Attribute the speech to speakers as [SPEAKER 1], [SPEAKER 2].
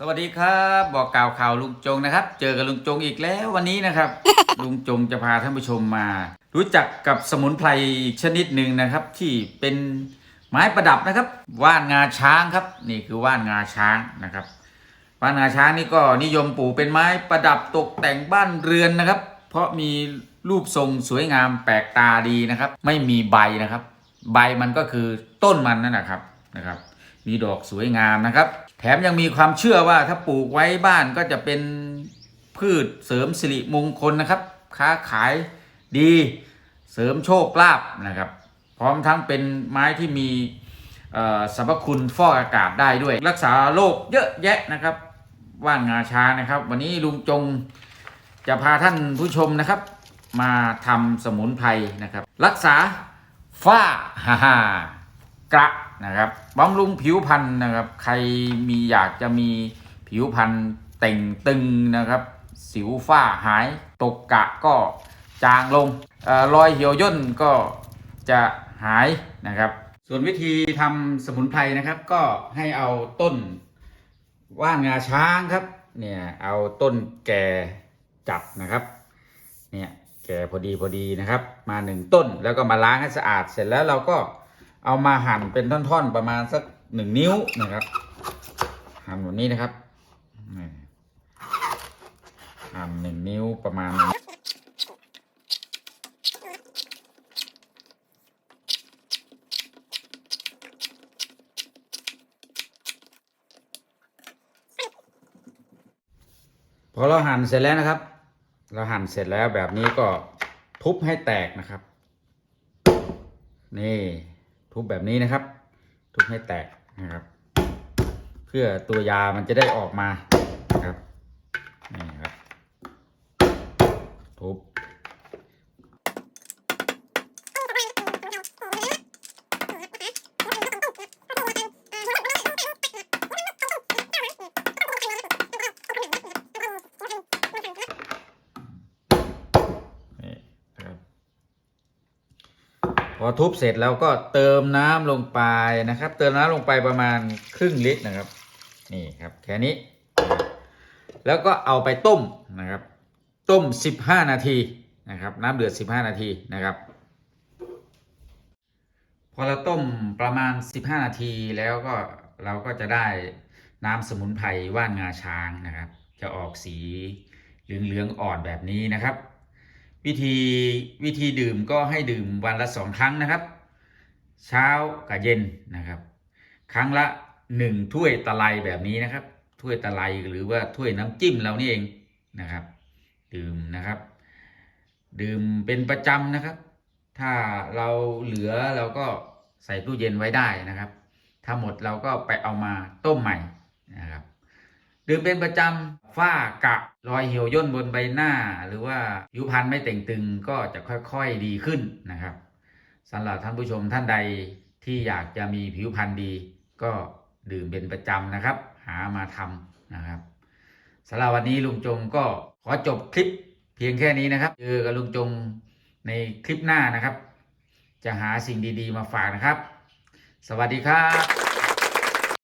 [SPEAKER 1] สวัสดีครับบอกกล่าวข่าวลุงจงนะครับ เจอกับลุงจงอีกแล้ววันนี้นะครับ ลุงจงจะพาท่านผู้ชมมา รู้จักกับสมุนไพรอีกชนิดหนึ่งนะครับ ที่เป็นไม้ประดับนะครับ ว่านงาช้างครับ นี่คือว่านงาช้างนะครับ ว่านงาช้างนี่ก็นิยมปลูกเป็นไม้ประดับตกแต่งบ้านเรือนนะครับ เพราะมีรูปทรงสวยงามแปลกตาดีนะครับ ไม่มีใบนะครับ ใบมันก็คือต้นมันนั่นนะครับนะครับ มีดอกสวยงามนะครับ แถมยังมีความเชื่อว่าถ้าปลูกไว้บ้านก็จะเป็นพืชเสริมสิริมงคลนะครับ ค้าขายดีเสริมโชคลาภนะครับ พร้อมทั้งเป็นไม้ที่มีสรรพคุณฟอกอากาศได้ด้วย รักษาโรคเยอะแยะนะครับ ว่านงาช้านะครับ วันนี้ลุงจงจะพาท่านผู้ชมนะครับ มาทำสมุนไพรนะครับ รักษาฝ้าฮ่าฮ่ากระ นะครับบำรุงผิวพรรณนะครับ ใครมีอยากจะมีผิวพรรณเต่งตึงนะครับ สิวฝ้าหายตกกะก็จางลงออรอยเหี่ยวย่นก็จะหายนะครับ ส่วนวิธีทำสมุนไพรนะครับก็ให้เอาต้นว่านงาช้างครับเนี่ยเอาต้นแก่จับนะครับเนี่ยแก่พอดีพอดีนะครับ มาหนึ่งต้นแล้วก็มาล้างให้สะอาดเสร็จแล้วเราก็ เอามาหั่นเป็นท่อนๆประมาณสักหนึ่งนิ้วนะครับ หั่นแบบนี้นะครับหั่นหนึ่งนิ้วประมาณพอเราหั่นเสร็จแล้วนะครับ เราหั่นเสร็จแล้วแบบนี้ก็ทุบให้แตกนะครับ นี่ ทุบแบบนี้นะครับ ทุบให้แตกนะครับ เพื่อตัวยามันจะได้ออกมานะครับนี่ครับทุบนี่นะครับ พอทุบเสร็จแล้วก็เติมน้ำลงไปนะครับ เติมน้ำลงไปประมาณครึ่งลิตรนะครับ นี่ครับแค่นี้ แล้วก็เอาไปต้มนะครับ ต้ม 15 นาทีนะครับ น้ำเดือด 15 นาทีนะครับพอเราต้มประมาณ 15 นาทีแล้วก็เราก็จะได้น้ำสมุนไพรว่านงาช้างนะครับ จะออกสีเหลืองๆอ่อนแบบนี้นะครับ วิธีวิธีดื่มก็ให้ดื่มวันละสองครั้งนะครับ เช้ากับเย็นนะครับ ครั้งละหนึ่งถ้วยตะไลแบบนี้นะครับ ถ้วยตะไลหรือว่าถ้วยน้ำจิ้มเรานี่เองนะครับ ดื่มนะครับ ดื่มเป็นประจำนะครับ ถ้าเราเหลือเราก็ใส่ตู้เย็นไว้ได้นะครับ ถ้าหมดเราก็ไปเอามาต้มใหม่นะครับ ดื่มเป็นประจำฝ้ากระรอยเหี่ยวย่นบนใบหน้า หรือว่าผิวพรรณไม่เต่งตึงก็จะค่อยๆดีขึ้นนะครับสำหรับท่านผู้ชมท่านใดที่อยากจะมีผิวพรรณดี ก็ดื่มเป็นประจำนะครับ หามาทำนะครับสำหรับวันนี้ลุงจงก็ขอจบคลิปเพียงแค่นี้นะครับเจอกับลุงจงในคลิปหน้านะครับ จะหาสิ่งดีๆมาฝากนะครับ สวัสดีครับ